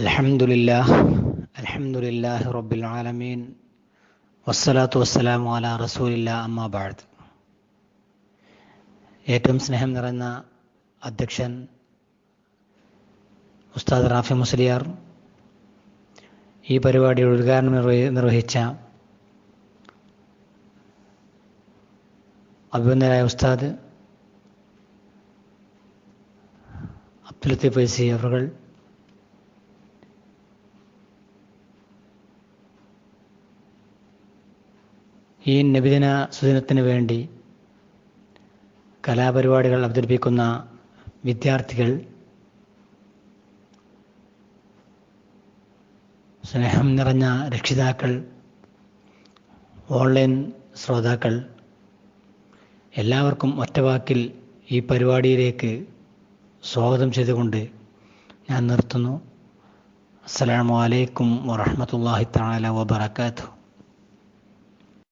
الحمد لله الحمد لله رب العالمين വസ്സലാത്തു വസ്സലാമു അല റസൂലില്ല അമ്മ ബാഴ് ഏറ്റവും സ്നേഹം നിറഞ്ഞ അധ്യക്ഷൻ ഉസ്താദ് റാഫി മുസ്ലിയാർ ഈ പരിപാടിയുടെ ഉദ്ഘാടനം നിർവഹി നിർവഹിച്ച അഭിനന്ദനായ ഉസ്താദ് അബ്ദുൽ ലത്തീഫ് ഫൈസി അവർ ഈ നബിദിന സുദിനത്തിന് വേണ്ടി കലാപരിപാടികൾ അവതരിപ്പിക്കുന്ന വിദ്യാർത്ഥികൾ സ്നേഹം നിറഞ്ഞ രക്ഷിതാക്കൾ ഓൺലൈൻ ശ്രോതാക്കൾ എല്ലാവർക്കും ഒറ്റവാക്കിൽ ഈ പരിപാടിയിലേക്ക് സ്വാഗതം ചെയ്തുകൊണ്ട് ഞാൻ നിർത്തുന്നു. അസ്സലാമലൈക്കും അലൈക്കും വറഹ്മത്തുള്ളാഹി തആല വബറകാതുഹു.